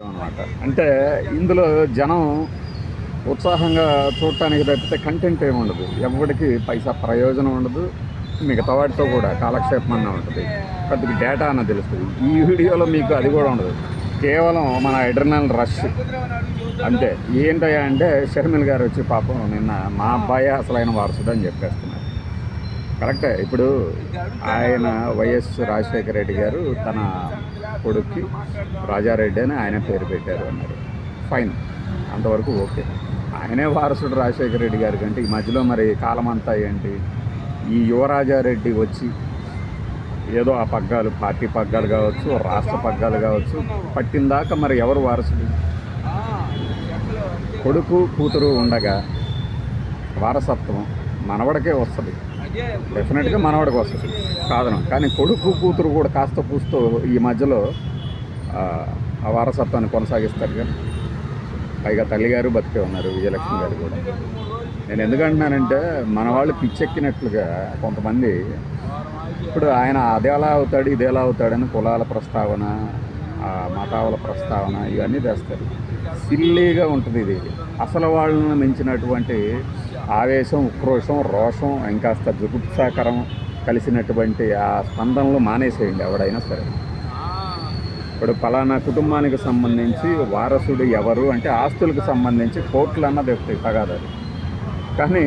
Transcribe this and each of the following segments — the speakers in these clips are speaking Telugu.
అనమాట అంటే ఇందులో జనం ఉత్సాహంగా చూడటానికి తప్పితే కంటెంట్ ఏమి ఉండదు. ఎవరికి పైసా ప్రయోజనం ఉండదు. మిగతా వాటితో కూడా కాలక్షేపం అన్న ఉంటుంది. కొద్దిగా డేటా అన్న తెలుస్తుంది. ఈ వీడియోలో మీకు అది కూడా ఉండదు. కేవలం మన ఎడ్రినల్ రష్ అంతే ఏంటయ్యా అంటే షర్మిల్ గారు వచ్చి పాపం నిన్న మా అబ్బాయి అసలైన వారసుడు అని చెప్పేస్తున్నారు. కరెక్టే ఇప్పుడు ఆయన వైఎస్ రాజశేఖర రెడ్డి గారు తన కొడుక్కి రాజారెడ్డి అని ఆయన పేరు పెట్టారు అన్నారు. ఫైన్ అంతవరకు ఓకే. ఆయనే వారసుడు రాజశేఖర రెడ్డి గారి కంటే ఈ మధ్యలో మరి కాలం అంతా ఏంటి? ఈ యువరాజారెడ్డి వచ్చి ఏదో ఆ పగ్గాలు పార్టీ పగ్గాలు కావచ్చు రాష్ట్ర పగ్గాలు కావచ్చు పట్టిందాకా మరి ఎవరు వారసుడు? కొడుకు కూతురు ఉండగా వారసత్వం మనవడకే వస్తుంది. డెఫినెట్గా మనవాడికి వస్తుంది. కాదనం కానీ కొడుకు కూతురు కూడా కాస్త పూస్తూ ఈ మధ్యలో ఆ, వారసత్వాన్ని కొనసాగిస్తారు పైగా తల్లిగారు బతికే ఉన్నారు విజయలక్ష్మి గారు కూడా. నేను ఎందుకంటున్నానంటే మన వాళ్ళు పిచ్చెక్కినట్లుగా కొంతమంది ఇప్పుడు ఆయన అది ఎలా అవుతాడు ఇది ఎలా అవుతాడని కులాల ప్రస్తావన మతావుల ప్రస్తావన ఇవన్నీ తెస్తారు సిల్లీగా ఉంటుంది ఇది. అసలు వాళ్ళని మించినటువంటి ఆవేశం ఉక్రోషం రోషం ఇంకాస్త జుగుప్సాకరం కలిసినటువంటి ఆ స్పందనలు మానేసేయండి ఎవడైనా సరే. ఇప్పుడు ఫలానా కుటుంబానికి సంబంధించి వారసుడు ఎవరు అంటే ఆస్తులకు సంబంధించి కోట్లు అన్నది ఒకటి తగాదారు కానీ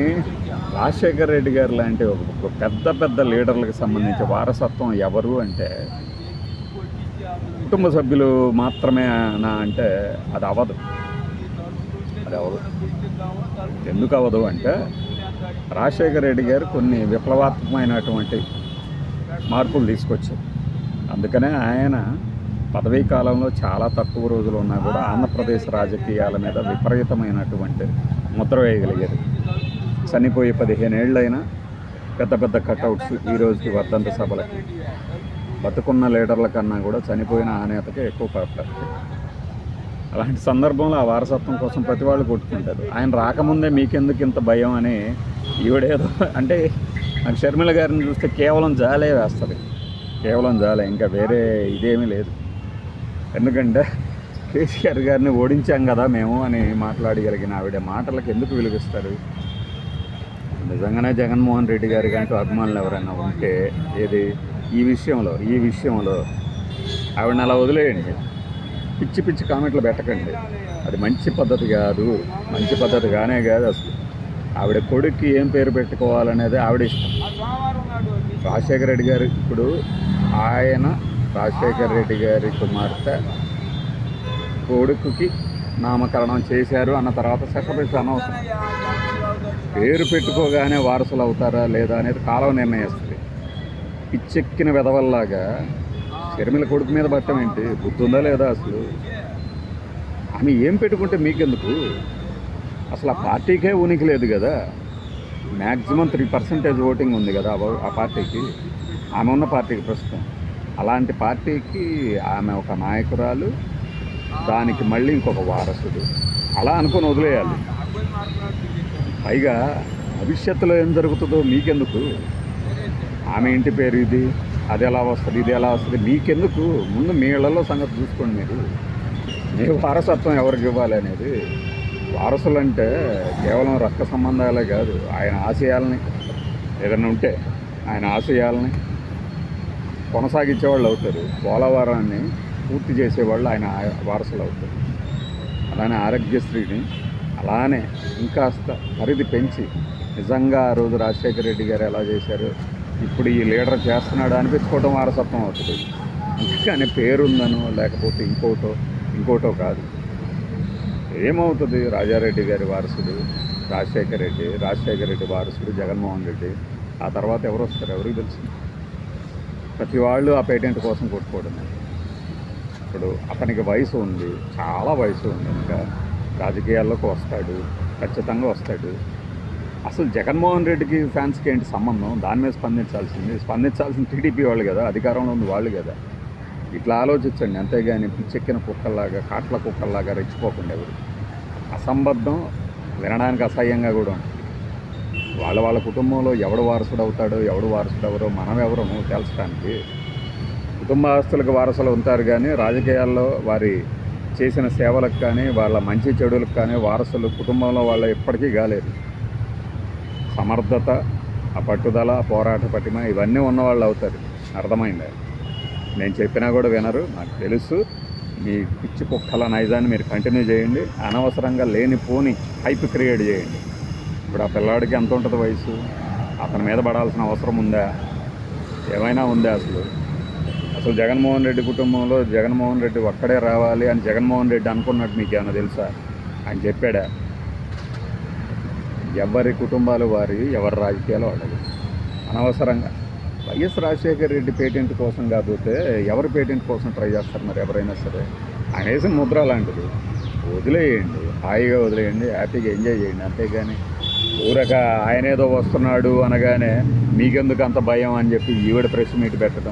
రాజశేఖర రెడ్డి గారు లాంటి ఒక ఒక పెద్ద పెద్ద లీడర్లకు సంబంధించి వారసత్వం ఎవరు అంటే కుటుంబ సభ్యులు మాత్రమే నా అంటే అది అవ్వదు. అది అవ్వదు. ఎందుకు అవ్వదు అంటే రాజశేఖర రెడ్డి గారు కొన్ని విప్లవాత్మకమైనటువంటి మార్పులు తీసుకొచ్చారు. అందుకనే ఆయన పదవీ కాలంలో చాలా తక్కువ రోజులు ఉన్నా కూడా ఆంధ్రప్రదేశ్ రాజకీయాల మీద విపరీతమైనటువంటి ముద్ర వేయగలిగారు. చనిపోయి పదిహేను ఏళ్ళైనా పెద్ద పెద్ద కట్అవుట్స్ ఈ రోజుకి వర్ధంత సభలకి బతుకున్న లీడర్ల కన్నా కూడా చనిపోయిన ఆ నేతకే ఎక్కువ పడతారు అలాంటి సందర్భంలో ఆ వారసత్వం కోసం ప్రతి వాళ్ళు కొట్టుకుంటారు. ఆయన రాకముందే మీకెందుకు ఇంత భయం అని ఈవిడేదో అంటే నాకు షర్మిల గారిని చూస్తే కేవలం జాలే వేస్తుంది. కేవలం జాలే ఇంకా వేరే ఇదేమీ లేదు. ఎందుకంటే కేసీఆర్ గారిని ఓడించాం కదా మేము అని మాట్లాడగలిగిన ఆవిడ మాటలకు ఎందుకు విలువిస్తారు? నిజంగానే జగన్మోహన్ రెడ్డి గారి కంటూ అభిమానులు ఎవరైనా ఉంటే ఏది? ఈ విషయంలో ఈ విషయంలో ఆవిడని అలా వదిలేయండి. పిచ్చి పిచ్చి కామెంట్లు పెట్టకండి. అది మంచి పద్ధతి కాదు. మంచి పద్ధతి కానే కాదు అసలు. ఆవిడ కొడుక్కి ఏం పేరు పెట్టుకోవాలనేది ఆవిడ ఇష్టం. రాజశేఖర రెడ్డి గారు ఇప్పుడు ఆయన రాజశేఖర రెడ్డి గారి కుమార్తె కొడుకుకి నామకరణం చేశారు అన్న తర్వాత సెక్రటరీస్ అనవసరం. పేరు పెట్టుకోగానే వారసులు అవుతారా లేదా అనేది కాలం నిర్ణయిస్తుంది. పిచ్చెక్కిన విధవల్లాగా తిరుమల కొడుకు మీద పట్టం ఏంటి? బుద్ధి ఉందా లేదా అసలు? ఆమె ఏం పెట్టుకుంటే మీకెందుకు? అసలు ఆ పార్టీకే ఉనికి లేదు కదా. మ్యాక్సిమం త్రీ పర్సెంటేజ్ ఓటింగ్ ఉంది కదా ఆ ఆ పార్టీకి. ఆమె ఉన్న పార్టీకి ప్రస్తుతం. అలాంటి పార్టీకి ఆమె ఒక నాయకురాలు దానికి మళ్ళీ ఇంకొక వారసుడు. అలా అనుకొని వదిలేయాలి. పైగా భవిష్యత్తులో ఏం జరుగుతుందో మీకెందుకు? ఆమె ఇంటి పేరు ఇది. అది ఎలా వస్తుంది ఇది ఎలా వస్తుంది మీకెందుకు? ముందు మీ ఇళ్ళలో సంగతి చూసుకోండి మీరు. మీ వారసత్వం ఎవరికి ఇవ్వాలి అనేది. వారసులు అంటే కేవలం రక్త సంబంధాలే కాదు ఆయన ఆశయాలని ఏదైనా ఉంటే ఆయన ఆశయాలని కొనసాగించేవాళ్ళు అవుతారు. పోలవరాన్ని పూర్తి చేసేవాళ్ళు ఆయన వారసులు అవుతారు. అలానే ఆరోగ్యశ్రీని అలానే ఇంకాస్త పరిధి పెంచి నిజంగా ఆ రోజు రాజశేఖర రెడ్డి గారు ఎలా చేశారు ఇప్పుడు ఈ లీడర్ చేస్తున్నాడు అనిపించుకోవటం వారసత్వం అవుతుంది. అందుకని పేరుందనో లేకపోతే ఇంకోటో ఇంకోటో కాదు. ఏమవుతుంది? రాజారెడ్డి గారి వారసుడు రాజశేఖర రెడ్డి రాజశేఖర రెడ్డి వారసుడు జగన్మోహన్ రెడ్డి. ఆ తర్వాత ఎవరు వస్తారు? ఎవరికి తెలుసు? ప్రతి వాళ్ళు ఆ పేటెంట్ కోసం కొట్టుకోవడమే ఇప్పుడు అతనికి వయసు ఉంది చాలా వయసు ఉంది ఇంకా. రాజకీయాల్లోకి వస్తాడు ఖచ్చితంగా వస్తాడు. అసలు జగన్మోహన్ రెడ్డికి ఫ్యాన్స్కి ఏంటి సంబంధం? దాని మీద స్పందించాల్సింది. స్పందించాల్సిన టీడీపీ వాళ్ళు కదా అధికారంలో ఉంది వాళ్ళు కదా. ఇట్లా ఆలోచించండి. అంతేగాని పిచ్చెక్కిన కుక్కల్లాగా కాట్ల కుక్కల్లాగా రెచ్చిపోకుండా ఎవరు? అసంబద్ధం వినడానికి అసహ్యంగా కూడా ఉంటుంది వాళ్ళ వాళ్ళ కుటుంబంలో ఎవడు వారసుడు అవుతాడో ఎవడు వారసుడు ఎవరో మనం ఎవరము తెలుసడానికి కుటుంబ ఆస్తులకు వారసులు ఉంటారు కానీ రాజకీయాల్లో వారి చేసిన సేవలకు కానీ వాళ్ళ మంచి చెడులకు కానీ వారసులు కుటుంబంలో వాళ్ళు ఎప్పటికీ కాలేదు. సమర్థత ఆ పట్టుదల పోరాట పటిమ ఇవన్నీ ఉన్నవాళ్ళు అవుతారు. అర్థమైంది? నేను చెప్పినా కూడా వినరు. నాకు తెలుసు. మీ పిచ్చి కుక్కల నైజాన్ని మీరు కంటిన్యూ చేయండి. అనవసరంగా లేని పోని హైప్ క్రియేట్ చేయండి. ఇప్పుడు ఆ పిల్లాడికి ఎంత ఉంటుంది వయసు? అతని మీద పడాల్సిన అవసరం ఉందా? ఏమైనా ఉందా అసలు? అసలు జగన్మోహన్ రెడ్డి కుటుంబంలో జగన్మోహన్ రెడ్డి ఒక్కడే రావాలి అని జగన్మోహన్ రెడ్డి అనుకున్నట్టు మీకు ఏమైనా తెలుసా? అని చెప్పాడా? ఎవరి కుటుంబాలు వారి ఎవరి రాజకీయాలు వాళ్ళవి. అనవసరంగా. వైఎస్ రాజశేఖర రెడ్డి పేటెంట్ కోసం కాకపోతే ఎవరి పేటెంట్ కోసం ట్రై చేస్తారు మరి ఎవరైనా సరే? ఆయన వేసిన ముద్ర లాంటిది. వదిలేయండి. హాయిగా వదిలేయండి. హ్యాపీగా ఎంజాయ్ చేయండి. అంతేగాని ఊరక ఆయన ఏదో వస్తున్నాడు అనగానే మీకెందుకు అంత భయం అని చెప్పి ఈవిడ ప్రెస్ మీట్ పెట్టడం?